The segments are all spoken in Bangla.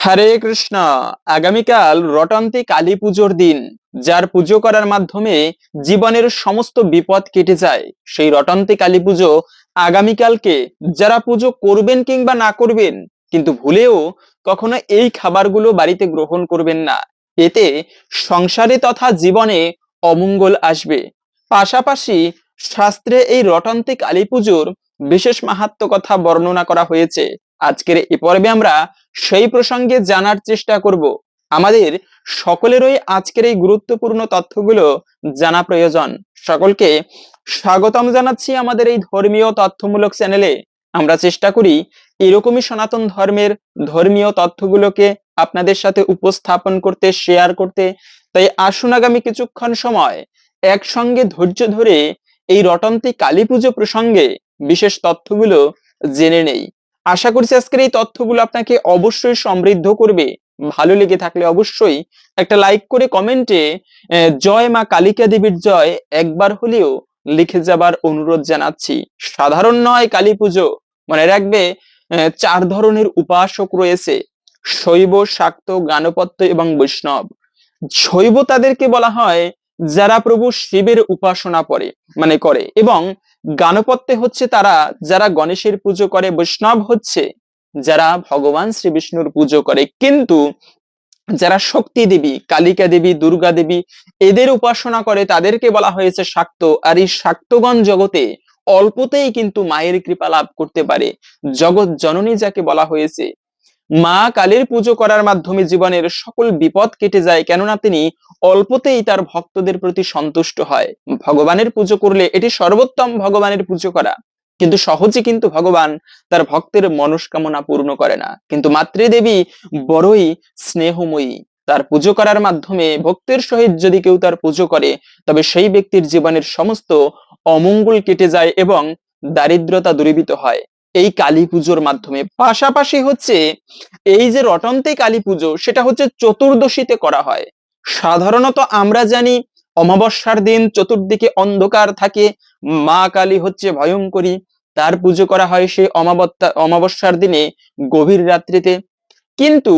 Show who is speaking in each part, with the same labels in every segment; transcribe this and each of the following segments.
Speaker 1: হরে কৃষ্ণ। আগামীকাল রটন্তি কালী পুজোর দিন, যার পুজো করার মাধ্যমে জীবনের সমস্ত বিপদ কেটে যায়। সেই রটন্তি কালী পুজো আগামীকালকে যারা পুজো করবেন কিংবা না করবেন, কিন্তু ভুলেও কখনো এই খাবারগুলো বাড়িতে গ্রহণ করবেন না। এতে সংসারে তথা জীবনে অমঙ্গল আসবে। পাশাপাশি শাস্ত্রে এই রটন্তি কালী পুজোর বিশেষ মাহাত্ম কথা বর্ণনা করা হয়েছে। আজকের এ পর্বে আমরা সেই প্রসঙ্গে জানার চেষ্টা করব। আমাদের সকলেরই আজকের এই গুরুত্বপূর্ণ তথ্যগুলো জানা প্রয়োজন। সকলকে স্বাগতম জানাচ্ছি আমাদের এই ধর্মীয় তথ্যমূলক চ্যানেলে। আমরা চেষ্টা করি এরকমই সনাতন ধর্মের ধর্মীয় তথ্যগুলোকে আপনাদের সাথে উপস্থাপন করতে শেয়ার করতে। তাই আসুন আগামী কিছুক্ষণ সময় একসঙ্গে ধৈর্য ধরে এই রটন্তি কালী পুজো প্রসঙ্গে বিশেষ তথ্যগুলো জেনে নেই। আশা করছি আজকের এই তথ্যগুলো আপনাকে অবশ্যই সমৃদ্ধ করবে। ভালো লেগে থাকলে অবশ্যই একটা লাইক করে কমেন্টে জয় মা কালিকা দেবীর জয় একবার হলেও লিখে যাবার অনুরোধ জানাচ্ছি। সাধারণ নয় কালী পুজো। মনে রাখবে চার ধরনের উপাসক রয়েছে। শৈব, শাক্ত, গানপত্য এবং বৈষ্ণব। শৈব তাদেরকে বলা হয় যারা প্রভু শিবের উপাসনা করে মানে করে এবং গানপত্যে হচ্ছে তারা, যারা গণেশের পুজো করে, বৈষ্ণব হচ্ছে, যারা ভগবান শ্রী বিষ্ণুর পুজো করে। কিন্তু যারা শক্তি দেবী, কালিকা দেবী, দুর্গা দেবী, এদের উপাসনা করে, তাদেরকে বলা হয়েছে শাক্ত। আর এই শাক্তগণ জগতে অল্পতেই কিন্তু মায়ের কৃপা লাভ করতে পারে। জগৎ জননী যাকে বলা হয়েছে মা কালীর পুজো করার মাধ্যমে জীবনের সকল বিপদ কেটে যায়, কেননা তিনি অল্পতেই তার ভক্তদের প্রতি সন্তুষ্ট হয়। ভগবানের পুজো করলে এটি সর্বোত্তম ভগবানের পুজো করা। কিন্তু সহজে কিন্তু ভগবান তার ভক্তের মনস্কামনা পূর্ণ করে না। কিন্তু মাতৃদেবী বড়ই স্নেহময়ী। তার পুজো করার মাধ্যমে ভক্তের সহিত যদি কেউ তার পুজো করে, তবে সেই ব্যক্তির জীবনের সমস্ত অমঙ্গল কেটে যায় এবং দারিদ্রতা দূরীভূত হয়। এই কালী পুজোর মাধ্যমে। পাশাপাশি হচ্ছে এই যে রটন্তে কালী পুজো, সেটা হচ্ছে চতুর্দশীতে করা হয়। সাধারণত আমরা জানি অমাবস্যার দিন চতুর্দিকে অন্ধকার থাকে, মা কালী হচ্ছে ভয়ঙ্করী। তার পুজো করা হয় সেই অমাবত্যা, অমাবস্যার দিনে গভীর রাত্রিতে। কিন্তু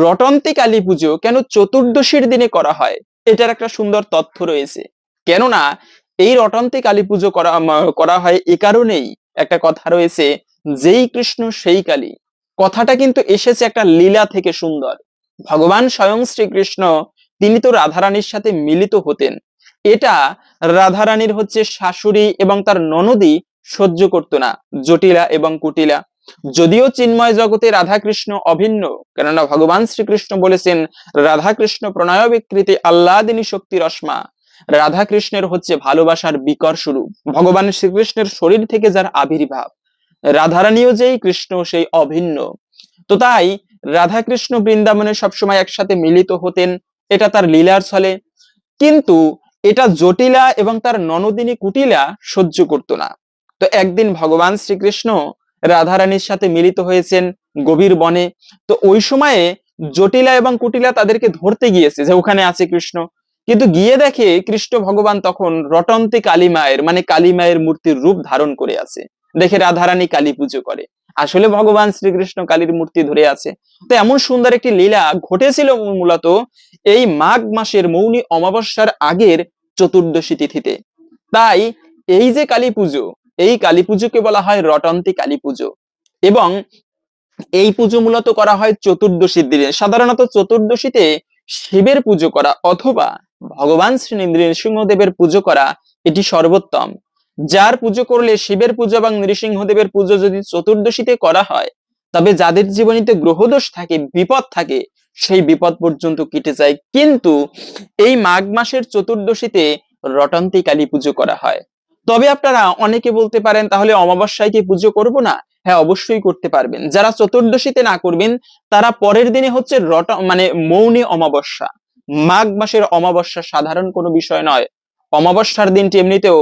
Speaker 1: রটন্তে কালী পুজো কেন চতুর্দশীর দিনে করা হয়? এটার একটা সুন্দর তথ্য রয়েছে। কেননা এই রটন্তে কালী পুজো করা করা হয় এ কারণেই। একটা কথা রয়েছে যেই কৃষ্ণ, সেই কালী। কথাটা কিন্তু এসেছে একটা লীলা থেকে সুন্দর। ভগবান স্বয়ং শ্রীকৃষ্ণ, তিনি তো রাধারানীর সাথে মিলিত হতেন। এটা রাধারানীর হচ্ছে শাশুড়ি এবং তার ননদী সহ্য করতো না, জটিলা এবং কুটিলা। যদিও চিন্ময় জগতে রাধাকৃষ্ণ অভিন্ন, কেননা ভগবান শ্রীকৃষ্ণ বলেছেন, রাধাকৃষ্ণ প্রণয় বিকৃতি আল্লাদিনী শক্তি রশ্মা। রাধা কৃষ্ণের হচ্ছে ভালোবাসার বিকর স্বরূপ। ভগবান শ্রীকৃষ্ণের শরীর থেকে যার আবির্ভাব। রাধারানীও যেই কৃষ্ণ, সেই অভিন্ন। তো তাই রাধা কৃষ্ণ বৃন্দাবনে সবসময় একসাথে মিলিত হতেন, এটা তার লীলার ছলে। কিন্তু এটা জটিলা এবং তার ননদিনী কুটিলা সহ্য করতো না। তো একদিন ভগবান শ্রীকৃষ্ণ রাধারানীর সাথে মিলিত হয়েছেন গভীর বনে। তো ওই সময়ে জটিলা এবং কুটিলা তাদেরকে ধরতে গিয়েছে যে ওখানে আছে কৃষ্ণ। কিন্তু গিয়ে দেখে কৃষ্ণ ভগবান তখন রটন্তে কালী মায়ের মানে কালী মায়ের মূর্তির রূপ ধারণ করে আছে। দেখে রাধারানী কালী পুজো করে। আসলে ভগবান শ্রীকৃষ্ণ কালীর মূর্তি ধরে আছে। তো এমন সুন্দর একটি লীলা ঘটেছিল মূলত এই মাঘ মাসের মৌনী অমাবস্যার আগের চতুর্দশী তিথিতে। তাই এই যে কালী পুজো, এই কালী পুজোকে বলা হয় রটন্তি কালী পুজো। এবং এই পুজো মূলত করা হয় চতুর্দশীর দিনে। সাধারণত চতুর্দশীতে শিবের পুজো করা অথবা ভগবান শ্রী নৃসিংহদেবের পুজো করা এটি সর্বোত্তম। যার পুজো করলে শিবের পুজো এবং নৃসিংহদেবের পুজো যদি চতুর্দশীতে করা হয়, তবে যাদের জীবনীতে গ্রহদোষ থাকে, বিপদ থাকে, সেই বিপদ পর্যন্ত কেটে যায়। কিন্তু এই মাঘ মাসের চতুর্দশীতে রটন্তি কালী পুজো করা হয়। তবে আপনারা অনেকে বলতে পারেন, তাহলে অমাবস্যায় কি পুজো করব না? হ্যাঁ অবশ্যই করতে পারবেন। যারা চতুর্দশীতে না করবেন, তারা পরের দিনে হচ্ছে রট মানে মৌনী অমাবস্যা। মাঘ মাসের অমাবস্যা সাধারণ কোনো বিষয় নয়। অমাবস্যার দিনটি এমনিতেও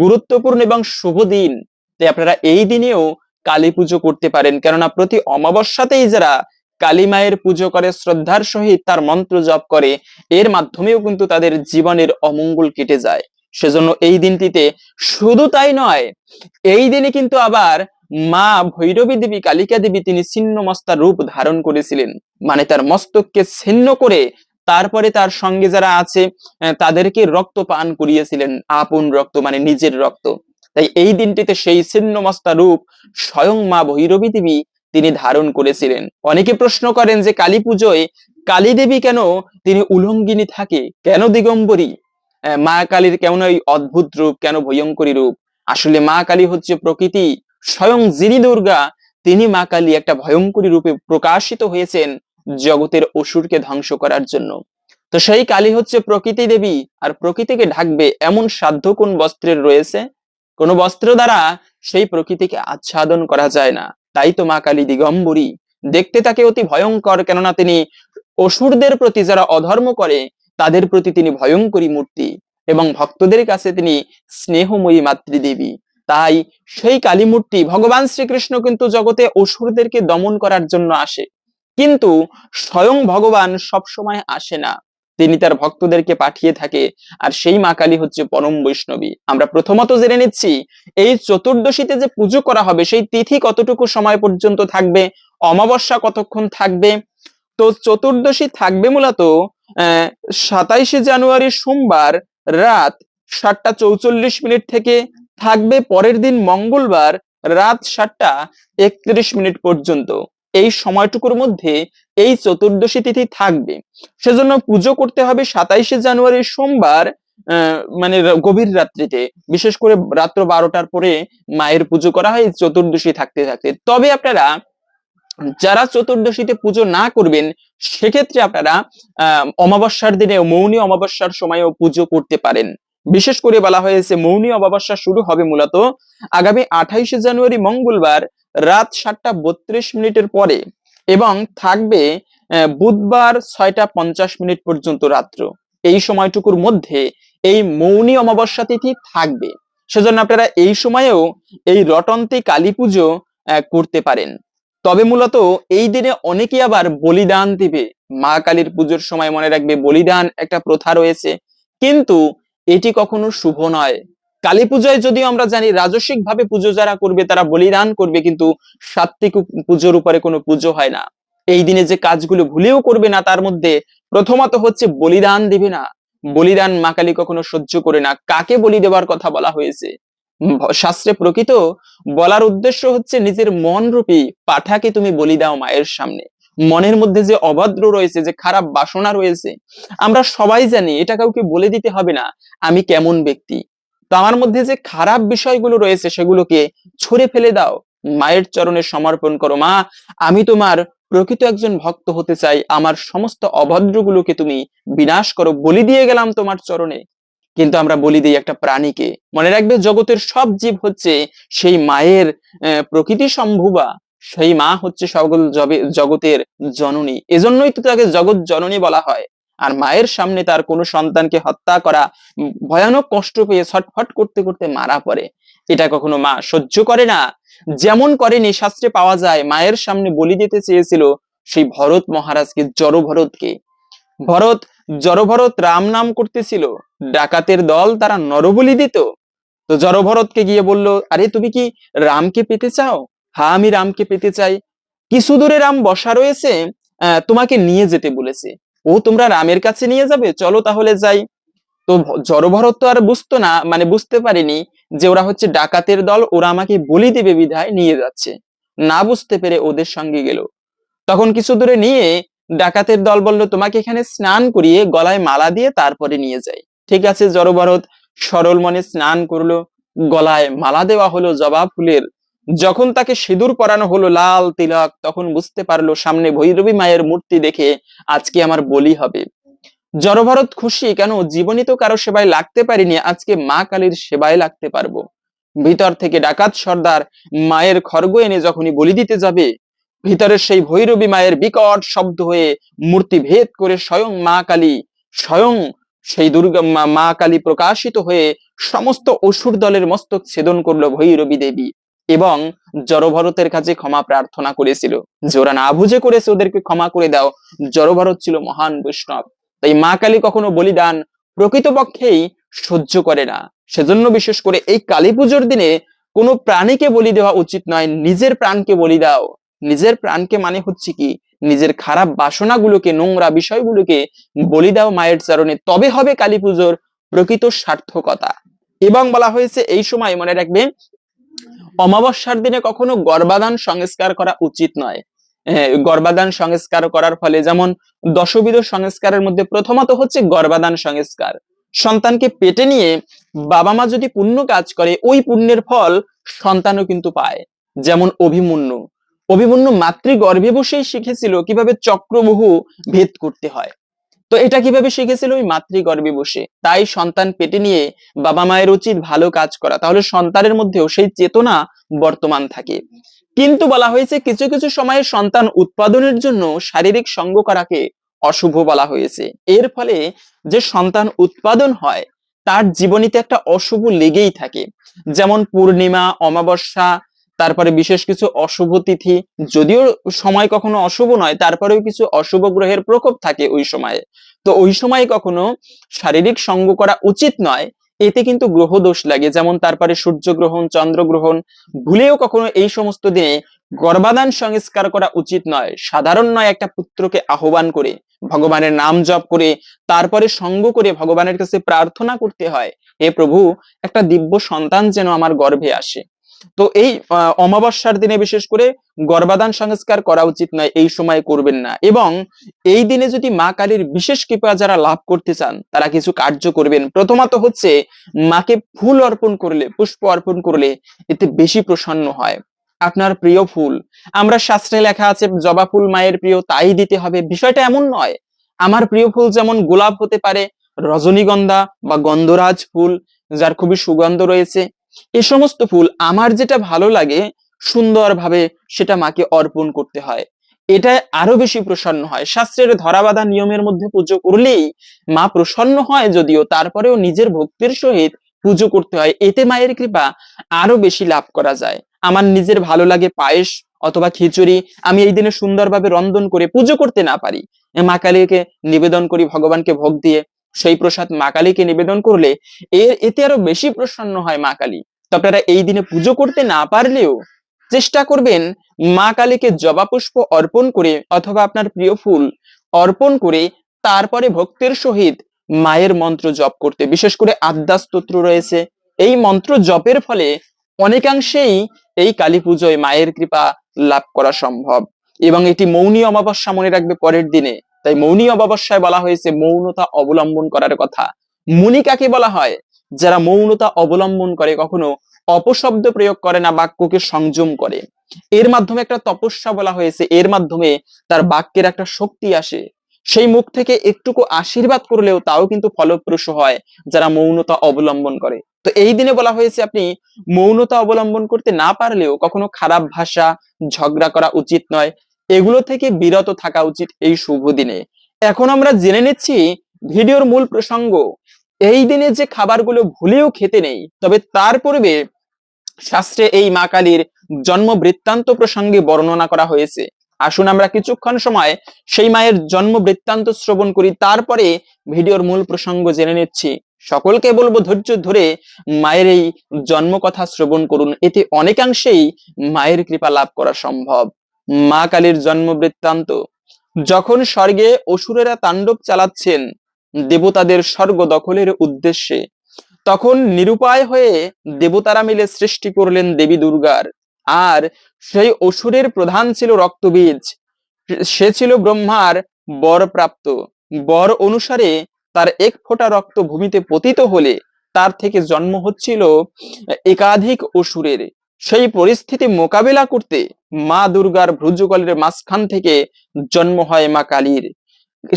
Speaker 1: গুরুত্বপূর্ণ এবং শুভ দিন। তাই আপনারা এই দিনেও কালী পুজো করতে পারেন। কেননা প্রতি অমাবস্যাতেই যারা কালী মায়ের পুজো করে, শ্রদ্ধার সহিত তার মন্ত্র জপ করে, এর মাধ্যমেও কিন্তু তাদের জীবনের অমঙ্গল কেটে যায়। সেজন্য এই দিনটিতে শুধু তাই নয়, এই দিনে কিন্তু আবার মা ভৈরবী দেবী, কালিকা দেবী তিনি ছিন্ন মস্তা রূপ ধারণ করেছিলেন। মানে তার মস্তককে ছিন্ন করে তারপরে তার সঙ্গে যারা আছে তাদেরকে রক্ত পান করিয়েছিলেন, আপন রক্ত মানে নিজের রক্ত। তাই এই দিনটিতে সেই ছিন্ন মস্তা রূপ স্বয়ং মা ভৈরবী দেবী তিনি ধারণ করেছিলেন। অনেকে প্রশ্ন করেন যে, কালী পুজোয় কালী দেবী কেন তিনি উলঙ্গিনী থাকে? কেন দিগম্বরী? মা কালীর কেমন ওই অদ্ভুত রূপ, কেন ভয়ঙ্করী রূপ? আসলে মা কালী হচ্ছে প্রকৃতি। স্বয়ং যিনি দুর্গা, তিনি মা কালী একটা ভয়ঙ্করী রূপে প্রকাশিত হয়েছেন জগতের অসুরকে ধ্বংস করার জন্য। তো সেই কালী হচ্ছে প্রকৃতি দেবী, আর প্রকৃতিকে ঢাকবে এমন সাধ্য কোন বস্ত্রের রয়েছে? কোন বস্ত্র দ্বারা সেই প্রকৃতিকে আচ্ছাদন করা যায় না। তাই তো মা কালী দিগম্বরী, দেখতে তাকে অতি ভয়ঙ্কর, কেননা তিনি অসুরদের প্রতি যারা অধর্ম করে, তাদের প্রতি তিনি ভয়ঙ্করী মূর্তি, এবং ভক্তদের কাছে তিনি স্নেহময়ী মাতৃদেবী। তাই সেই কালী মূর্তি ভগবান শ্রীকৃষ্ণ কিন্তু জগতে অসুরদেরকে দমন করার জন্য আসে। কিন্তু স্বয়ং ভগবান সব সময় আসে না। তিনি তার ভক্তদেরকে পাঠিয়ে থাকে, আর সেই মা কালী হচ্ছে পরম বৈষ্ণবী। আমরা প্রথমত জেনে নিচ্ছি, এই চতুর্দশীতে যে পুজো করা হবে, সেই তিথি কতটুকু সময় পর্যন্ত থাকবে? অমাবস্যা কতক্ষণ থাকবে? তো চতুর্দশী থাকবে মূলত, আহ, সাতাইশে জানুয়ারি সোমবার রাত সাতটা চৌচল্লিশ মিনিট থেকে, থাকবে পরের দিন মঙ্গলবার রাত সাতটা একত্রিশ মিনিট পর্যন্ত। এই সময়টুকুর মধ্যে এই চতুর্দশী তিথি থাকবে। সেজন্য পুজো করতে হবে সাতাইশে জানুয়ারি সোমবার মানে গভীর রাত্রিতে। বিশেষ করে রাত্র বারোটার পরে মায়ের পুজো করা হয় চতুর্দশী থাকতে থাকতে। তবে আপনারা যারা চতুর্দশীতে পুজো না করবেন, সেক্ষেত্রে আপনারা অমাবস্যার দিনে, মৌনী অমাবস্যার সময়ও পুজো করতে পারেন। বিশেষ করে বলা হয়েছে মৌনী অমাবস্যা শুরু হবে মূলত আগামী আঠাইশে জানুয়ারি মঙ্গলবার রাত সাতটা বত্রিশ মিনিটের পরে এবং থাকবে বুধবার ছয়টা পঞ্চাশ মিনিট পর্যন্ত রাত্র। এই সময়টুকুর মধ্যে এই মৌনী অমাবস্যা তিথি থাকবে। সেজন্য আপনারা এই সময়েও এই রটন্তি কালী পুজো করতে পারেন। তবে মূলত এই দিনে অনেকেই আবার বলিদান দিবে। মা কালীর পুজোর সময় মনে রাখবে বলিদান একটা প্রথা রয়েছে। কিন্তু এটি কখনো শুভ নয়। কালী পূজায় যদিও আমরা জানি রাজস্বিক ভাবে পুজো যারা করবে, তারা বলিদান করবে, কিন্তু সাত্বিক পুজোর উপরে কোনো পুজো হয় না। এই দিনে যে কাজগুলো ভুলেও করবে না, তার মধ্যে প্রথমত হচ্ছে বলিদান দিবে না। বলিদান মা কালী কখনো সহ্য করে না। কাকে বলি দেওয়ার কথা বলা হয়েছে? শাস্ত্রে প্রকৃত বলার উদ্দেশ্য হচ্ছে নিজের মন রূপী পাঠাকে তুমি বলি দাও মায়ের সামনে। মনের মধ্যে যে অভদ্র রয়েছে, যে খারাপ বাসনা রয়েছে, আমরা সবাই জানি এটা কাউকে বলে দিতে হবে না, আমি কেমন ব্যক্তি? তো আমার মধ্যে যে খারাপ বিষয়গুলো রয়েছে সেগুলোকে ছুঁড়ে ফেলে দাও। মায়ের চরণে সমর্পণ করো। মা, আমি তোমার প্রকৃত একজন ভক্ত হতে চাই। আমার সমস্ত অভদ্রগুলোকে তুমি বিনাশ করো। বলি দিয়ে গেলাম তোমার চরণে। কিন্তু আমরা বলি দিই একটা প্রাণীকে। মনে রাখবে, জগতের সব জীব হচ্ছে সেই মায়ের প্রকৃতি সম্ভুবা। সেই মা হচ্ছে সকল জগতের জননী। এজন্যই তো তাকে জগৎ জননী বলা হয়। আর মায়ের সামনে তার কোনো সন্তানকে হত্যা করা ভয়ানক কষ্ট পেয়ে ছটফট করতে করতে মারা পড়ে। এটা কখনো মা সহ্য করে না। যেমন করেনি, শাস্ত্রে পাওয়া যায়, মায়ের সামনে বলি দিতে চেয়েছিল সেই ভরত মহারাজকে, জড় ভরতকে। ভরত জড়ভরত রাম নাম করতেছিল, ডাকাতের দল তারা নরবলি দিত। তো জড়ভরতকে গিয়ে বলল, আরে, তুমি কি রামকে পেতে চাও? হ্যাঁ আমি রামকে পেতে চাই। কিছু দূরে রাম বসা রয়েছে তোমাকে নিয়ে যেতে বলেছে। ও তোমরা রামের কাছে নিয়ে যাবে? চলো তাহলে যাই। তো জড়ভরত তো আর বুঝতো না মানে বুঝতে পারিনি যে ওরা হচ্ছে ডাকাতের দল, ওরা আমাকে বলি দেবে বিধায় নিয়ে যাচ্ছে। না বুঝতে পেরে ওদের সঙ্গে গেল। তখন কিছু দূরে নিয়ে ডাকাতের দল বলল, তোমাকে এখানে স্নান করিয়ে গলায় মালা দিয়ে তারপরে নিয়ে যাই। ঠিক আছে, জড়ভরত সরল মনে স্নান করল, গলায় মালা দেওয়া হলো জবা ফুলের। যখন তাকে সিঁদুর পরানো হলো লাল তিলক, তখন বুঝতে পারল সামনে ভৈরবী মায়ের মূর্তি দেখে আজকে আমার বলি হবে। জড়ভরত খুশি, কেন জীবনী তো কারও সেবায় লাগতে পারিনি, আজকে মা কালীর সেবায় লাগতে পারব। ভিতর থেকে ডাকাত সর্দার মায়ের খড়গ এনে যখনই বলি দিতে যাবে, ভিতরের সেই ভৈরবী মায়ের বিকট শব্দ হয়ে মূর্তি ভেদ করে স্বয়ং মা কালী, স্বয়ং সেই দুর্গা মা- মা কালী প্রকাশিত হয়ে সমস্ত অসুর দলের মস্তক ছেদন করল ভৈরবী দেবী। এবং জড়ভরতের কাছে ক্ষমা প্রার্থনা করেছিল। যে ওরা না বুঝে করেছে ওদেরকে ক্ষমা করে দাও, জড়ভরত ছিল মহান বৈষ্ণব। তাই মা কালী কখনো বলিদান প্রকৃতপক্ষেই সহ্য করে না। সেজন্য বিশেষ করে এই কালী পুজোর দিনে কোনো প্রাণীকে বলি দেওয়া উচিত নয়, নিজের প্রাণকে বলি দাও। নিজের প্রাণকে মানে হচ্ছে কি? নিজের খারাপ বাসনাগুলোকে, নোংরা বিষয়গুলোকে বলি দাও মায়ের চরণে। তবে হবে কালী পুজোর প্রকৃত সার্থকতা। এবং বলা হয়েছে, এই সময় মনে রাখবেন অমাবস্যার দিনে কখনো গর্ভাধান সংস্কার করা উচিত নয়। গর্ভাধান সংস্কার করার ফলে যেমন দশবিধ সংস্কারের মধ্যে প্রথমত হচ্ছে গর্ভাধান সংস্কার। সন্তানকে পেটে নিয়ে বাবা মা যদি পুণ্য কাজ করে, ওই পুণ্যের ফল সন্তানও কিন্তু পায়। যেমন অভিমন্যু। অভিমন্যু মাতৃগর্ভে বসেই শিখেছিল কীভাবে চক্রবহু ভেদ করতে হয়। তো এটা কীভাবে শিখেছিল? ওই মাতৃগর্ভে বসে। তাই সন্তান পেটে নিয়ে বাবা মায়ের উচিত ভালো কাজ করা। তাহলে সন্তানের মধ্যেও সেই চেতনা বর্তমান থাকে। কিন্তু বলা হয়েছে কিছু কিছু সময়ে সন্তান উৎপাদনের জন্য শারীরিক সঙ্গ করাকে অশুভ বলা হয়েছে। এর ফলে যে সন্তান উৎপাদন হয়, তার জীবনীতে একটা অশুভ লেগেই থাকে। যেমন পূর্ণিমা, অমাবস্যা তারপরে বিশেষ কিছু অশুভ তিথি, যদিও সময় কখনো অশুভ নয়, তারপরেও কিছু অশুভ গ্রহের প্রকোপ থাকে ওই সময়ে। তো ওই সময় কখনো শারীরিক সঙ্গ করা উচিত নয়, এতে কিন্তু গ্রহ দোষ লাগে। যেমন তারপরে সূর্য গ্রহণ, চন্দ্র গ্রহণ, ভুলেও কখনো এই সমস্ত দিনে গর্ভাধান সংস্কার করা উচিত নয়। সাধারণ নয় একটা পুত্রকে আহ্বান করে, ভগবানের নাম জপ করে, তারপরে সঙ্গ করে ভগবানের কাছে প্রার্থনা করতে হয়, হে প্রভু, একটা দিব্য সন্তান যেন আমার গর্ভে আসে। তো এই অমাবস্যার দিনে বিশেষ করে গর্ভাধান সংস্কার করা উচিত নয়, এই সময় করবেন না। এবং এই দিনে যদি মা কালীর বিশেষ কৃপা যারা লাভ করতে চান, তারা কিছু কার্য করবেন। প্রথমত হচ্ছে মাকে ফুল অর্পণ করলে, পুষ্প অর্পণ করলে এতে বেশি প্রসন্ন হয়। আপনার প্রিয় ফুল, আমরা শাস্ত্রে লেখা আছে, জবা ফুল মায়ের প্রিয় তাই দিতে হবে। বিষয়টা এমন নয়, আমার প্রিয় ফুল যেমন গোলাপ হতে পারে, রজনীগন্ধা বা গন্ধরাজ ফুল, যার খুবই সুগন্ধ রয়েছে এ সমস্ত ফুল আমার যেটা ভালো লাগে, সুন্দরভাবে সেটা মাকে অর্পণ করতে হয়। এটা আরও বেশি প্রসন্ন হয়। শাস্ত্রের ধরাবাধা নিয়মের মধ্যে পুজো করলেই মা প্রসন্ন হয় যদিও তারপরেও নিজের ভক্তির সহিত পুজো করতে হয়। এতে মায়ের কৃপা আরও বেশি লাভ করা যায়। আমার নিজের ভালো লাগে পায়েস অথবা খিচুড়ি, আমি এই দিনে সুন্দরভাবে রন্ধন করে পুজো করতে না পারি। মা কালীকে নিবেদন করি, ভগবানকে ভোগ দিয়ে সেই প্রসাদ মা কালীকে নিবেদন করলে এর এতে আরও বেশি প্রসন্ন হয় মা কালী। তো আপনারা এই দিনে পুজো করতে না পারলেও চেষ্টা করবেন মা কালীকে জবা পুষ্প অর্পণ করে অথবা আপনার প্রিয় ফুল অর্পণ করে তারপরে ভক্তের সহিত মায়ের মন্ত্র জপ করতে। বিশেষ করে আদ্যা স্তোত্র রয়েছে। এই মন্ত্র জপের ফলে অনেকাংশেই এই কালী পুজোয় মায়ের কৃপা লাভ করা সম্ভব। এবং এটি মৌনী অমাবস্যা মনে রাখবে পরের দিনে। তাই মৌনী অমাবস্যায় বলা হয়েছে মৌনতা অবলম্বন করার কথা। মুনি কাকে বলা হয়? যারা মৌনতা অবলম্বন করে, কখনো অপশব্দ প্রয়োগ করে না, বাক্যকে সংযম করে। এর মাধ্যমে একটা তপস্যা বলা হয়েছে, এর মাধ্যমে তার বাক্যের একটা শক্তি আসে। সেই মুখ থেকে একটুকু আশীর্বাদ করলেও তাও কিন্তু ফলপ্রসূ হয়, যারা মৌনতা অবলম্বন করে। তো এই দিনে বলা হয়েছে আপনি মৌনতা অবলম্বন করতে না পারলেও কখনো খারাপ ভাষা, ঝগড়া করা উচিত নয়। এগুলো থেকে বিরত থাকা উচিত এই শুভ দিনে। এখন আমরা জেনে নিচ্ছি ভিডিওর মূল প্রসঙ্গ। এই দিনে যে খাবারগুলো ভুলেও খেতে নেই, তবে তার পূর্বে শাস্ত্রে এই মা কালীর জন্ম বৃত্তান্ত প্রসঙ্গে বর্ণনা করা হয়েছে। আসুন আমরা কিছুক্ষণ সময় সেই মায়ের জন্ম বৃত্তান্ত শ্রবণ করি, তারপরে ভিডিওর মূল প্রসঙ্গ জেনে নিচ্ছি। সকলকে বলব ধৈর্য ধরে মায়ের এই জন্ম কথা শ্রবণ করুন, এতে অনেকাংশেই মায়ের কৃপা লাভ করা সম্ভব। মা কালীর জন্ম বৃত্তান্ত যখন স্বর্গে অসুরেরা তাণ্ডব চালাচ্ছেন দেবতাদের স্বর্গ দখলের উদ্দেশ্যে, তখন নিরুপায় হয়ে দেবতারা মিলে সৃষ্টি করলেন দেবী দুর্গার। আর সেই অসুরের প্রধান ছিল রক্তবীজ। সে ছিল ব্রহ্মার বর প্রাপ্ত বর অনুসারে তার এক ফোঁটা রক্ত ভূমিতে পতিত হলে তার থেকে জন্ম হচ্ছিল একাধিক অসুরের। সেই পরিস্থিতি মোকাবেলা করতে মা দুর্গার ভ্রুযুগলের মাঝখান থেকে জন্ম হয় মা কালীর।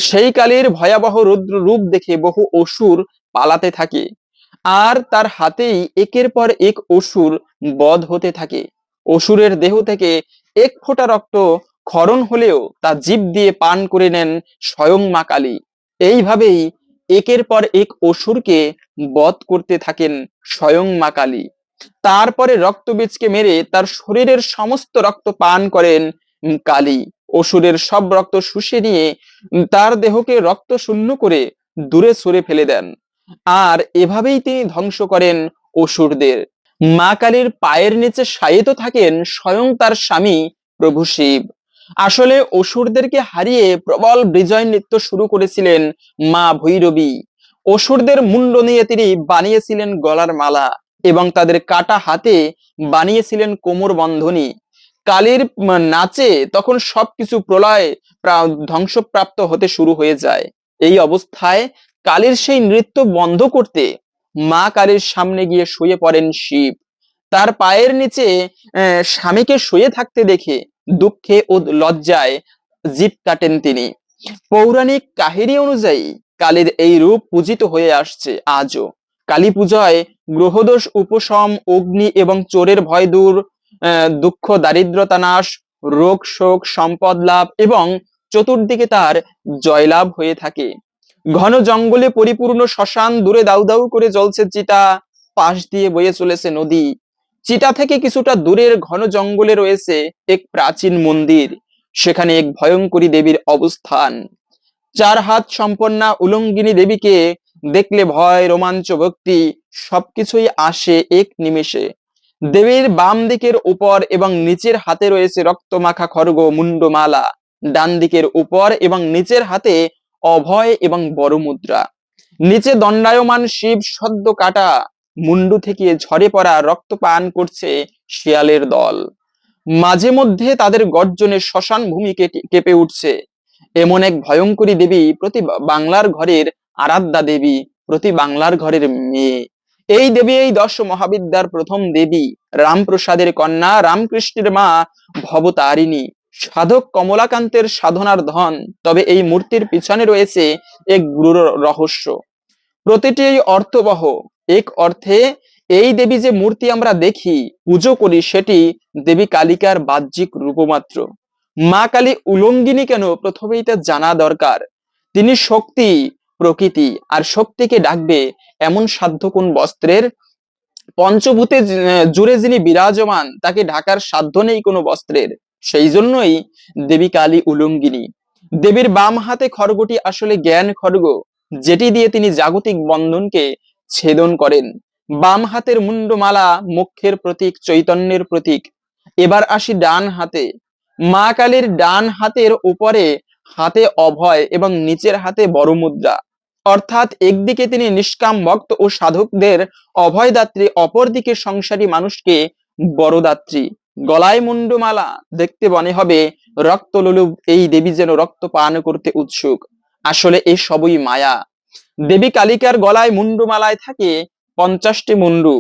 Speaker 1: সেই কালীর ভয়াবহ রুদ্র রূপ দেখে বহু অসুর পালাতে থাকে আর তার হাতেই একের পর এক অসুর বধ হতে থাকে। অসুরের দেহ থেকে এক ফোঁটা রক্ত ক্ষরণ হলেও তা জীব দিয়ে পান করে নেন স্বয়ং মা কালী। এইভাবেই একের পর এক অসুরকে বধ করতে থাকেন স্বয়ং মা কালী। তারপরে রক্তবীজকে মেরে তার শরীরের সমস্ত রক্ত পান করেন কালী। অসুরের সব রক্ত শুষে নিয়ে তার দেহকে রক্ত শূন্য করে দূরে সরে ফেলে দেন। আর এভাবেই তিনি ধ্বংস করেন অসুরদের। মা কালীর পায়ের নিচে শায়িত থাকেন স্বয়ং তার স্বামী প্রভু শিব। আসলে অসুরদেরকে হারিয়ে প্রবল বিজয় নৃত্য শুরু করেছিলেন মা ভৈরবী। অসুরদের মুন্ড নিয়ে তিনি বানিয়েছিলেন গলার মালা। এবং তাদের কাটা হাতে বানিয়েছিলেন কোমর বন্ধনী। কালীর নাচে তখন সবকিছু প্রলয় প্রা- ধ্বংসপ্রাপ্ত হতে শুরু হয়ে যায়। এই অবস্থায় কালীর সেই নৃত্য বন্ধ করতে মা কালীর সামনে গিয়ে শুয়ে পড়েন শিব। তার পায়ের নিচে স্বামীকে শুয়ে থাকতে দেখে দুঃখে ও লজ্জায় জিভ কাটেন তিনি। পৌরাণিক কাহিনী অনুযায়ী কালীর এই রূপ পূজিত হয়ে আসছে আজও। কালী পূজায় গ্রহদোষ, উপশম, অগ্নি এবং চোরের ভয় দূর দুঃখ, দারিদ্রতা নাশ, রোগ, শোক, সম্পদ লাভ এবং চতুর্দিকে তার জয়লাভ হয়ে থাকে। ঘন জঙ্গলে পরিপূর্ণ শ্মশান দূরে দাউ দাউ করে জ্বলছে চিতা, পাশ দিয়ে বয়ে চলেছে নদী। চিতা থেকে কিছুটা দূরের ঘন জঙ্গলে রয়েছে এক প্রাচীন মন্দির, সেখানে এক ভয়ঙ্করী দেবীর অবস্থান। চার হাত সম্পন্না উলঙ্গিনী দেবীকে দেখলে ভয়, রোমাঞ্চ, ভক্তি সবকিছুই আসে এক নিমেষে। দেবীর বাম দিকের উপর এবং নিচের হাতে রয়েছে রক্তমাখা খড়গ মুন্ডমালা ডান দিকের উপর এবং নিচের হাতে অভয় এবং বড় মুদ্রা নিচে দণ্ডায়মান শিব সদ্য কাটা, মুন্ডু থেকে ঝরে পড়া রক্ত পান করছে শিয়ালের দল। মাঝে মধ্যে তাদের গর্জনে শ্মশান ভূমি কেঁপে উঠছে। এমন এক ভয়ঙ্করী দেবী প্রতি বাংলার ঘরের আরাধ্যা দেবী প্রতি বাংলার ঘরের মেয়ে। এই দেবী এই দশ মহাবিদ্যার প্রথম দেবী। রামপ্রসাদের কন্যা, রামকৃষ্ণের মা, ভবতারিণী। সাধক কমলাকান্তের সাধনার ধন। তবে এই মূর্তির পিছনে রয়েছে এক গুরুর রহস্য। প্রতিটি অর্থবহ। এক অর্থে এই দেবী যে মূর্তি আমরা দেখি, পুজো করি, সেটি দেবী কালিকার বাহ্যিক রূপমাত্র। মা কালী উলঙ্গিনী কেন প্রথমেই তা জানা দরকার? তিনি শক্তি প্রকৃতি আর শক্তিকে ডাকবে এমন সাধ্য কোন বস্ত্রের। পঞ্চভূতে জুড়ে যিনি বিরাজমান, তাকে ঢাকার সাধ্য নেই কোনো বস্ত্রের। সেই জন্যই দেবী কালী উলঙ্গিনী। দেবীর বাম হাতে খড়গটি আসলে জ্ঞান খড়গ, যেটি দিয়ে তিনি জাগতিক বন্ধনকে ছেদন করেন। বাম হাতের মুন্ডমালা মুখ্যের প্রতীক, চৈতন্যের প্রতীক। এবার আসি ডান হাতে। মা কালীর ডান হাতের উপরে হাতে অভয় এবং নিচের হাতে বড় মুদ্রা। অর্থাৎ একদিকে তিনি নিষ্কাম ভক্ত ও সাধকদের অভয়দাত্রী, অপরদিকে সংসারী মানুষকে বড়দাত্রী গলায় মুন্ডমালা দেখতে মনে হবে, রক্তলোলুপ, এই দেবী যেন রক্ত পান করতে উৎসুক। আসলে এই সবই মায়া। দেবী কালিকার গলায় মুন্ডমালায় থাকে পঞ্চাশটি মুন্ডু।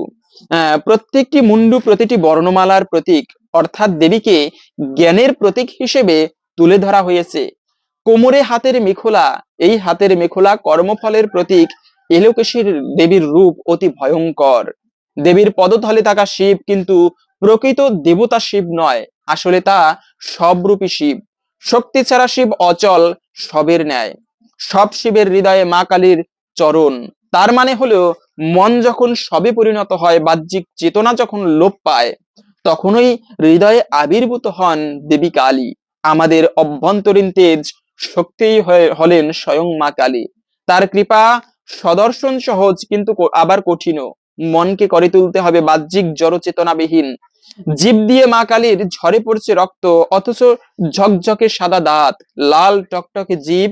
Speaker 1: প্রত্যেকটি মুন্ডু প্রতিটি বর্ণমালার প্রতীক। অর্থাৎ দেবীকে জ্ঞানের প্রতীক হিসেবে তুলে ধরা হয়েছে। কোমরে হাতের মেখোলা, এই হাতের মেখোলা কর্মফলের প্রতীক। এলোকেশীর দেবীর রূপ অতি ভয়ঙ্কর। দেবীর পদতলে থাকা শিব কিন্তু প্রকৃত দেবতা শিব নয়, আসলে তা সবরূপী শিব। শক্তি ছাড়া শিব অচল, সবের ন্যায়। সব শিবের হৃদয়ে মা কালীর চরণ। তার মানে হলো, মন যখন সবে পরিণত হয়, বাহ্যিক চেতনা যখন লোপ পায়, তখনই হৃদয়ে আবির্ভূত হন দেবী কালী। আমাদের অভ্যন্তরীণ তেজ শক্তি হলেন স্বয়ং মা কালী। তার কৃপা সদর্শন সহজ, কিন্তু আবার কঠিনও। মনকে করে তুলতে হবে বাহ্যিক জড় চেতনাবিহীন জীব দিয়ে মা কালীর ঝরে পড়ছে রক্ত, অথচ ঝকঝকে সাদা দাঁত, লাল টকটকে জীব,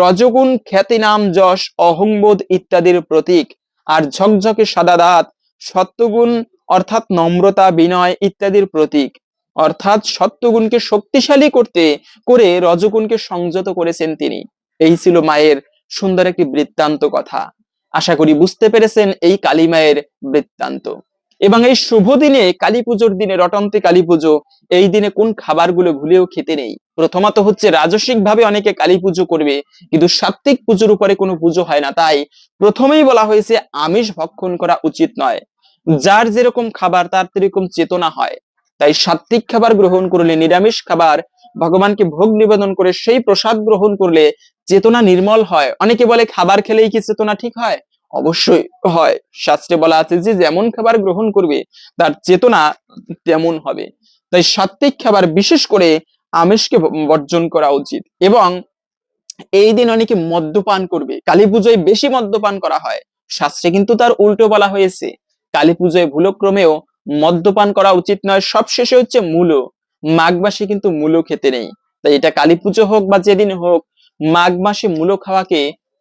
Speaker 1: রজগুণ খ্যাতি নাম যশ, অহংবোধ ইত্যাদির প্রতীক, আর ঝকঝকে সাদা দাঁত সত্যগুণ অর্থাৎ নম্রতা, বিনয় ইত্যাদির প্রতীক। অর্থাৎ সত্যগুণকে শক্তিশালী করতে, করে রজগুণকে সংযত করেছেন তিনি। এই ছিল মায়ের সুন্দর একটি বৃত্তান্ত কথা। আশা করি বুঝতে পেরেছেন এই কালী মায়ের বৃত্তান্ত। এবং এই শুভ দিনে কালী পুজোর দিনে, রটন্তে কালী পুজো, এই দিনে কোন খাবারগুলো ভুলেও খেতে নেই। প্রথমত হচ্ছে রাজসিক ভাবে অনেকে কালী পুজো করবে, কিন্তু সাত্বিক পুজোর উপরে কোনো পুজো হয় না। তাই প্রথমেই বলা হয়েছে, আমিষ ভক্ষণ করা উচিত নয়। যার যেরকম খাবার, তার সেরকম চেতনা হয়। তাই সাত্বিক খাবার গ্রহণ করলে নিরামিষ খাবার ভগবানকে ভোগ নিবেদন করে সেই প্রসাদ গ্রহণ করলে চেতনা নির্মল হয়। অনেকে বলে খাবার খেলেই কি চেতনা ঠিক হয়? অবশ্যই হয়। শাস্ত্রে বলা আছে যে যেমন খাবার গ্রহণ করবে, তার চেতনা তেমন হবে। তাই সাত্বিক খাবার বিশেষ করে আমিষকে বর্জন করা উচিত এবং এই দিন অনেকে মদ্যপান করবে। কালী পুজোয় বেশি মদ্যপান করা হয়। শাস্ত্রে কিন্তু তার উল্টো বলা হয়েছে। কালী পুজোয় ভুলক্রমেও মদ্যপান করা উচিত নয়। সবশেষে হচ্ছে মূলো। মাঘ মাসে কিন্তু মূলো খেতে নেই। তাই এটা কালী পুজো হোক বা যেদিন হোক মাঘ মাসে মূলো খাওয়াকে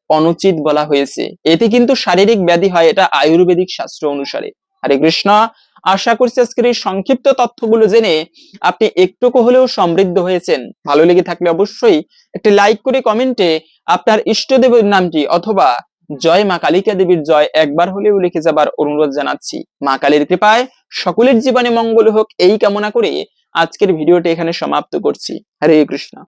Speaker 1: অনুচিত বলা হয়েছে। এতে কিন্তু শারীরিক ব্যাধি হয়, এটা আয়ুর্বেদিক শাস্ত্র অনুসারে। হরে কৃষ্ণ, আশা করছি আজকের এই সংক্ষিপ্ত তথ্যগুলো জেনে আপনি একটুকু হলেও সমৃদ্ধ হয়েছেন। ভালো লেগে থাকলে অবশ্যই একটি লাইক করে কমেন্টে আপনার ইষ্টদেবের নামটি অথবা জয় মা কালিকা দেবীর জয় একবার হলেও লিখে যাবার অনুরোধ জানাচ্ছি। মা কালীর কৃপায় সকলের জীবনে মঙ্গল হোক এই কামনা করে আজকের ভিডিওটি এখানে সমাপ্ত করছি। হরে কৃষ্ণ।